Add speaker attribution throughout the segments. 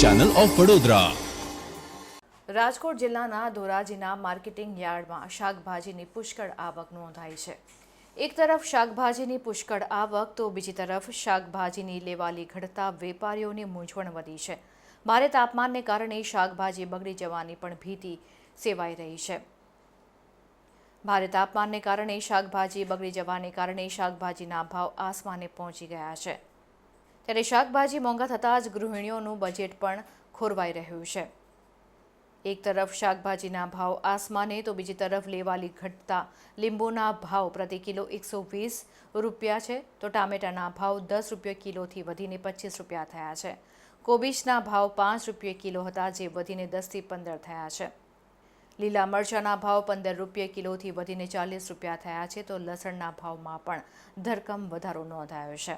Speaker 1: Channel of Vadodara
Speaker 2: Rajkot જિલ્લાના ધોરાજીના marketing યાર્ડમાં શાકભાજીની પુષ્કળ આવક નોંધાઈ છે. એક તરફ શાકભાજીની પુષ્કળ આવક, તો બીજી તરફ શાકભાજીની લેવાલી ઘટતા વેપારીઓની મૂંઝવણ વધી છે. ભારે તાપમાનને કારણે શાકભાજી બગડી જવાની પણ ભીતિ સેવાઈ રહી છે. ભારે તાપમાનને કારણે શાકભાજી બગડી જવાને કારણે શાકભાજીના ભાવ આસમાને પહોંચી ગયા છે. ત્યારે શાકભાજી મોંઘા થતાં જ ગૃહિણીઓનું બજેટ પણ ખોરવાઈ રહ્યું છે. એક તરફ શાકભાજીના ભાવ આસમાને તો બીજી તરફ લેવાલી ઘટતા લીંબુના ભાવ પ્રતિ કિલો એકસો વીસ રૂપિયા છે તો ટામેટાના ભાવ દસ રૂપિયા કિલોથી વધીને પચીસ રૂપિયા થયા છે. કોબીજના ભાવ પાંચ રૂપિયા કિલો હતા જે વધીને દસથી પંદર થયા છે. લીલા મરચાંના ભાવ પંદર રૂપિયા કિલોથી વધીને ચાલીસ રૂપિયા થયા છે તો લસણના ભાવમાં પણ ધરકમ વધારો નોંધાયો છે.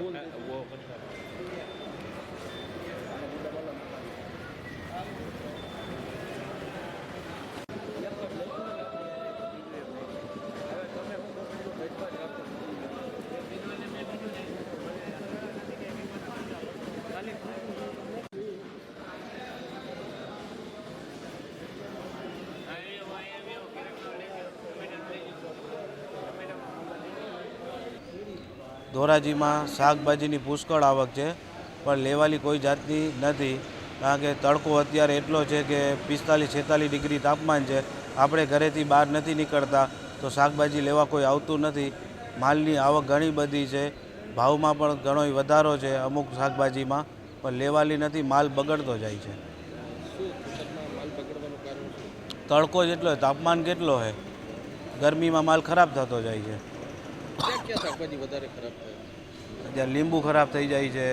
Speaker 3: وقد ધોરાજીમાં શાકભાજીની પુષ્કળ આવક છે, પણ લેવાલી કોઈ જાતની નથી, કારણ કે તડકો અત્યારે એટલો છે કે પિસ્તાલીસ છેતાલીસ ડિગ્રી તાપમાન છે. આપણે ઘરેથી બહાર નથી નીકળતા, તો શાકભાજી લેવા કોઈ આવતું નથી. માલની આવક ઘણી બધી છે, ભાવમાં પણ ઘણો વધારો છે અમુક શાકભાજીમાં, પણ લેવાલી નથી, માલ બગડતો જાય છે. તડકો જેટલો તાપમાન કેટલો છે ગરમીમાં માલ ખરાબ થતો જાય છે. જ્યાં લીંબુ ખરાબ થઈ જાય છે,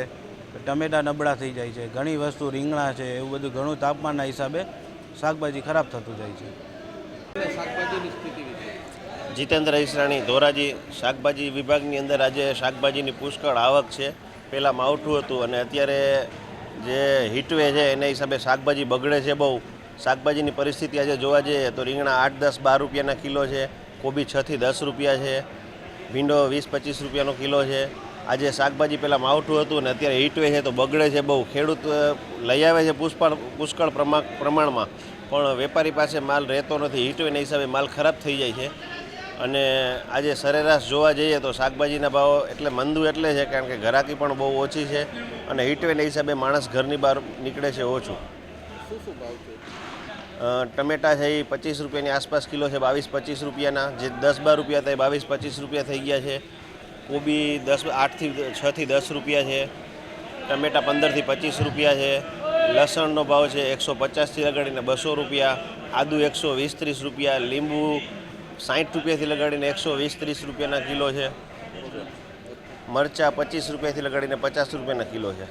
Speaker 3: ટમેટા નબળા થઈ જાય છે, ઘણી વસ્તુ રીંગણા છે, એવું બધું ઘણું તાપમાનના હિસાબે શાકભાજી ખરાબ થતું જાય છે.
Speaker 4: શાકભાજીની સ્થિતિ
Speaker 5: જીતેન્દ્ર ઈસરાણી, ધોરાજી શાકભાજી વિભાગની અંદર આજે શાકભાજીની પુષ્કળ આવક છે. પહેલાં માવઠું હતું અને અત્યારે જે હીટવે છે, એના હિસાબે શાકભાજી બગડે છે બહુ. શાકભાજીની પરિસ્થિતિ આજે જોવા જઈએ તો રીંગણા આઠ દસ બાર રૂપિયાના કિલો છે, કોબી છથી દસ રૂપિયા છે ભીંડો વીસ પચીસ રૂપિયાનો કિલો છે. આજે શાકભાજી પહેલાં માવઠું હતું ને અત્યારે હીટવે છે તો બગડે છે બહુ. ખેડૂત લઈ આવે છે પુષ્કળ પુષ્કળ પ્રમા, પ્રમાણમાં. પણ વેપારી પાસે માલ રહેતો નથી. હીટવેના હિસાબે માલ ખરાબ થઈ જાય છે. અને આજે સરેરાશ જોવા જઈએ તો શાકભાજીના ભાવ એટલે મંદુ એટલે છે કારણ કે ઘરાકી પણ બહુ ઓછી છે અને હીટવેના હિસાબે માણસ ઘરની બહાર નીકળે છે ઓછું.
Speaker 4: શું શું ભાવ છે?
Speaker 5: ટમેટા છે એ પચીસ રૂપિયાની આસપાસ કિલો છે, બાવીસ પચીસ રૂપિયાના. જે દસ બાર રૂપિયા હતા એ બાવીસ પચીસ રૂપિયા થઈ ગયા છે. કોબી દસ આઠથી છથી દસ રૂપિયા છે. ટમેટા પંદરથી પચીસ રૂપિયા છે. લસણનો ભાવ છે એકસો પચાસથી લગાડીને બસો રૂપિયા. આદુ એકસો વીસ ત્રીસ રૂપિયા. લીંબુ સાઠ રૂપિયાથી લગાડીને એકસો વીસ ત્રીસ રૂપિયાના કિલો છે. મરચાં પચીસ રૂપિયાથી લગાડીને પચાસ રૂપિયાના કિલો છે.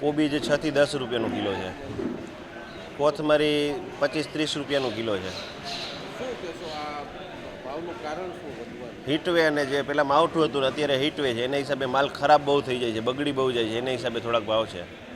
Speaker 5: કોબી જે છથી દસ રૂપિયાનો કિલો છે. કોથમરી પચીસ ત્રીસ રૂપિયાનો કિલો છે. હીટવે અને જે પેલા માવઠું હતું અત્યારે હીટવે છે. એના હિસાબે માલ ખરાબ બહુ થઈ જાય છે બગડી બહુ જાય છે. એના હિસાબે થોડાક ભાવ છે.